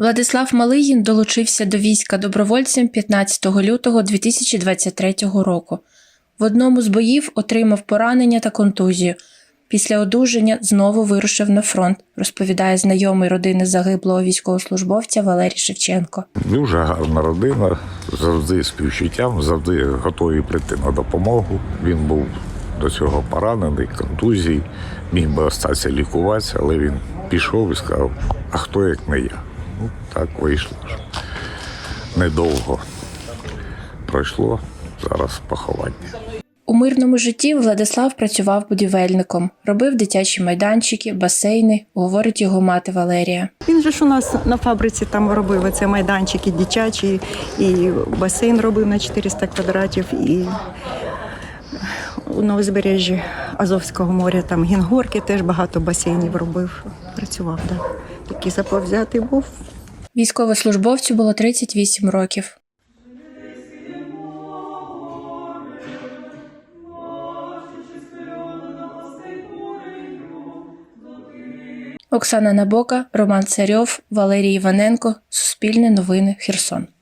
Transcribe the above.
Владислав Малигін долучився до війська добровольцем 15 лютого 2023 року. В одному з боїв отримав поранення та контузію. Після одужання знову вирушив на фронт, розповідає знайомий родини загиблого військовослужбовця Валерій Шевченко. Дуже гарна родина, завжди співчуттям, завжди готові прийти на допомогу. Він був до цього поранений, контузій, міг би остатися лікуватися, але він пішов і сказав, а хто як не я. Ну, так вийшло. Недовго пройшло зараз поховання. У мирному житті Владислав працював будівельником, робив дитячі майданчики, басейни, говорить його мати Валерія. Він же ж у нас на фабриці там робив оце майданчики дитячі, і басейн робив на 400 квадратів, і на узбережжі Азовського моря, там Гінгорки теж багато басейнів робив. Працював, да. Такий заповзятий був. Військовослужбовцю було 38 років. Оксана Набока, Роман Царьов, Валерій Іваненко, Суспільне новини, Херсон.